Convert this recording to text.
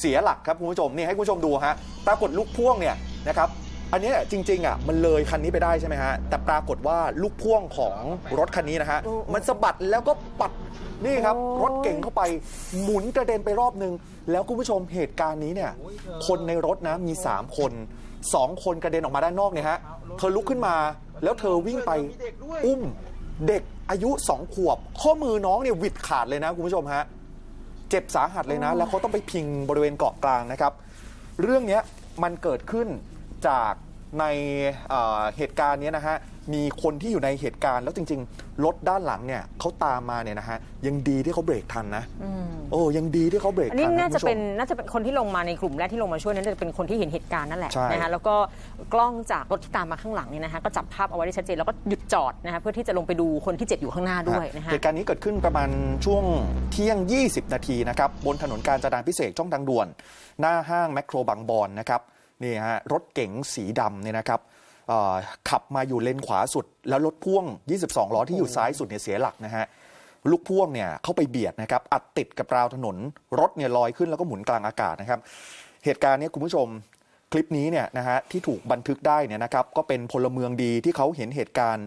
เสียหลักครับคุณผู้ชมนี่ให้คุณผู้ชมดูฮะปรากฏลูกพ่วงเนี่ยนะครับอันเนี้ยจริงๆอะมันเลยคันนี้ไปได้ใช่ไหมฮะแต่ปรากฏว่าลูกพ่วงของรถคันนี้นะฮะโอ้มันสะบัดแล้วก็ปัดนี่ครับโอ้ยรถเก่งเข้าไปหมุนกระเด็นไปรอบนึง แล้วคุณผู้ชมเหตุการณ์นี้เนี่ยคนในรถนะมี 3 คน 2 คนกระเด็นออกมาด้านนอกเนี่ยฮะเธอลุกขึ้นมาแล้วเธอวิ่งไปอุ้มเด็กอายุ 2 ขวบ ข้อมือน้องเนี่ยหวิดขาดเลยนะคุณผู้ชมฮะ เจ็บสาหัสเลยนะ แล้วเขาต้องไปพิงบริเวณเกาะกลางนะครับ เรื่องเนี้ยมันเกิดขึ้นจากในเอ่อเหตุการณ์เนี้ยนะฮะ มีคนที่อยู่ในเหตุการณ์แล้วจริง ๆ รถด้านหลังเนี่ยเขาตามมาเนี่ยนะฮะยังดีที่เขาเบรกทันนะอืมโอ้ยังดีที่เขาเบรกอันทันี้นนะน่าคุณจะผู้ชเป็นมน่าจะเป็นคนที่ลงมาในกลุ่มแรกที่ลงมาช่วยนั้นจะเป็นคนที่เห็นเหตุการณ์นั่นแหละใช่นะคะแล้วก็กล้องจากรถที่ตามมาข้างหลังเนี่ยนะคะก็จับภาพเอาไว้ได้ชัดเจนแล้วก็หยุดจอดนะคะเพื่อที่จะลงไปดูคนที่เจ็บอยู่ข้างหน้าด้วยนะคะเหตุการณ์นี้เกิดขึ้นประมาณช่วงเที่ยง 20 นาทีนะครับบนถนนการจนาพิเศษกช่องทางด่วน หน้าห้างแมคโครบางบอนนะครับนี่ฮะรถเก๋งสีดำเนี่ยนะครับเอ่อ ขับมาอยู่เลนขวาสุด แล้วรถพ่วง 22 ล้อที่อยู่ซ้ายสุดเนี่ยเสียหลักนะฮะลูกพ่วงเนี่ยเข้าไปเบียดนะครับอัดติดกับราวถนน รถเนี่ยลอยขึ้นแล้วก็หมุนกลางอากาศนะครับ เหตุการณ์เนี้คุณผู้ชมคลิปนี้เนี่ยนะฮะที่ถูกบันทึกได้เนี่ยนะครับก็เป็นพลเมืองดีที่เขาเห็นเหตุการณ์